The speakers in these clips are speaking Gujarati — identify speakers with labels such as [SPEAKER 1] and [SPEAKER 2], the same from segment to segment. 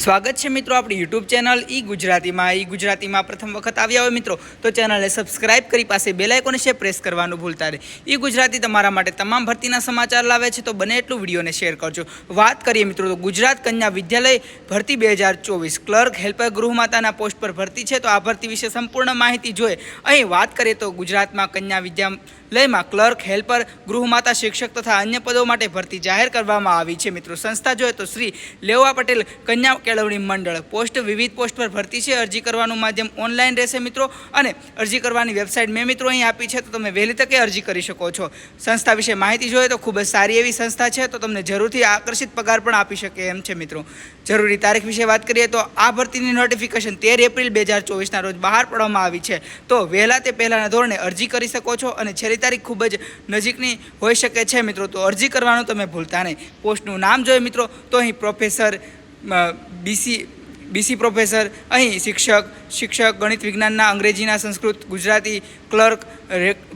[SPEAKER 1] સ્વાગત છે મિત્રો આપણી યુટ્યુબ ચેનલ ઈ ગુજરાતીમાં. ઈ ગુજરાતીમાં પ્રથમ વખત આવ્યા હોય મિત્રો, તો ચેનલને સબસ્ક્રાઇબ કરી પાસે બેલ આઇકોન છે પ્રેસ કરવાનું ભૂલતા રહે ઈ ગુજરાતી તમારા માટે તમામ ભરતીના સમાચાર લાવે છે, તો બને એટલું વિડીયોને શેર કરજો. વાત કરીએ મિત્રો, તો ગુજરાત કન્યા વિદ્યાલય ભરતી બે હજાર ચોવીસ. ક્લર્ક હેલ્પર ગૃહમાતાના પોસ્ટ પર ભરતી છે, તો આ ભરતી વિશે સંપૂર્ણ માહિતી જોઈએ. અહીં વાત કરીએ તો ગુજરાતમાં કન્યા વિદ્યાલયમાં ક્લર્ક, હેલ્પર, ગૃહમાતા, શિક્ષક તથા અન્ય પદો માટે ભરતી જાહેર કરવામાં આવી છે. મિત્રો, સંસ્થા જોઈએ તો શ્રી લેવા પટેલ કન્યા કેળવણી મંડળ પોસ્ટ વિવિધ પોસ્ટ પર ભરતી છે. અરજી કરવાનું માધ્યમ ઓનલાઈન રહેશે, મિત્રો. અને અરજી કરવાની વેબસાઇટ મેં મિત્રો અહીં આપી છે, તો તમે વહેલી તકે અરજી કરી શકો છો. સંસ્થા વિશે માહિતી જોઈએ તો ખૂબ જ સારી એવી સંસ્થા છે, તો તમને જરૂરથી આકર્ષિત પગાર પણ આપી શકે એમ છે, મિત્રો. જરૂરી તારીખ વિશે વાત કરીએ તો આ ભરતીની નોટિફિકેશન તેર એપ્રિલ બે હજાર ચોવીસના રોજ બહાર પાડવામાં આવી છે. તો વહેલા તે પહેલાંના ધોરણે અરજી કરી શકો છો અને છેલ્લી તારીખ ખૂબ જ નજીકની હોઈ શકે છે મિત્રો. તો અરજી કરવાનું તમે ભૂલતા નહીં. પોસ્ટનું નામ જોઈએ મિત્રો. તો અહીં પ્રોફેસર બીસી બીસી પ્રોફેસર, અહીં શિક્ષક શિક્ષક, ગણિત વિજ્ઞાનના અંગ્રેજીના સંસ્કૃત, ગુજરાતી ક્લર્ક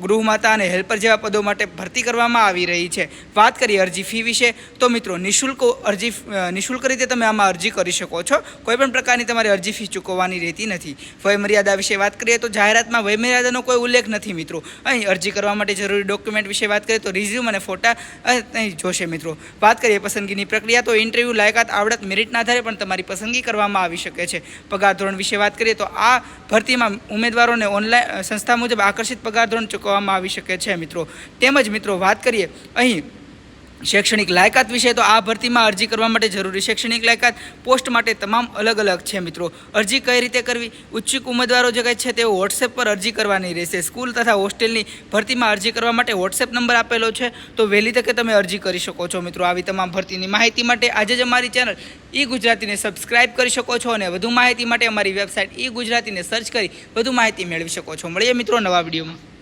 [SPEAKER 1] ગૃહમાતા અને હેલ્પર જેવા પદો માટે ભરતી કરવામાં આવી રહી છે. વાત કરીએ અરજી ફી વિશે, તો મિત્રો નિઃશુલ્ક અરજી નિઃશુલ્ક રીતે તમે આમાં અરજી કરી શકો છો. કોઈપણ પ્રકારની તમારે અરજી ફી ચૂકવવાની રહેતી નથી. વયમર્યાદા વિશે વાત કરીએ તો જાહેરાતમાં વયમર્યાદાનો કોઈ ઉલ્લેખ નથી, મિત્રો. અહીં અરજી કરવા માટે જરૂરી ડોક્યુમેન્ટ વિશે વાત કરીએ તો રિઝ્યુમ અને ફોટા અહીં જોશે, મિત્રો. વાત કરીએ પસંદગીની પ્રક્રિયા, તો ઇન્ટરવ્યૂ, લાયકાત, આવડત, મેરિટના આધારે પણ તમારી પસંદગી આવી શકે છે. પગાર ધોરણ વિશે વાત કરીએ તો આ ભરતીમાં ઉમેદવારોને ઓનલાઈન સંસ્થા મુજબ આકર્ષિત પગાર ધોરણ ચૂકવવામાં આવી શકે છે મિત્રો. તેમજ મિત્રો વાત કરીએ અહીં શૈક્ષણિક લાયકાત વિશે તો આ ભરતીમાં અરજી કરવા માટે જરૂરી શૈક્ષણિક લાયકાત, પોસ્ટ માટે તમામ અલગ અલગ છે મિત્રો. અરજી કઈ રીતે કરવી? ઉચ્ચિક ઉમેદવારો જે કંઈ છે તેઓ વોટ્સએપ પર અરજી કરવાની રહેશે. સ્કૂલ તથા હોસ્ટેલની ભરતીમાં અરજી કરવા માટે વોટ્સએપ નંબર આપેલો છે. તો વહેલી તકે તમે અરજી કરી શકો છો મિત્રો. આવી તમામ ભરતીની માહિતી માટે આજે જ અમારી ચેનલ ઈ ગુજરાતીને સબસ્ક્રાઇબ કરી શકો છો અને વધુ માહિતી માટે અમારી વેબસાઇટ ઈ ગુજરાતીને સર્ચ કરી વધુ માહિતી મેળવી શકો છો. મળીએ મિત્રો નવા વિડીયોમાં.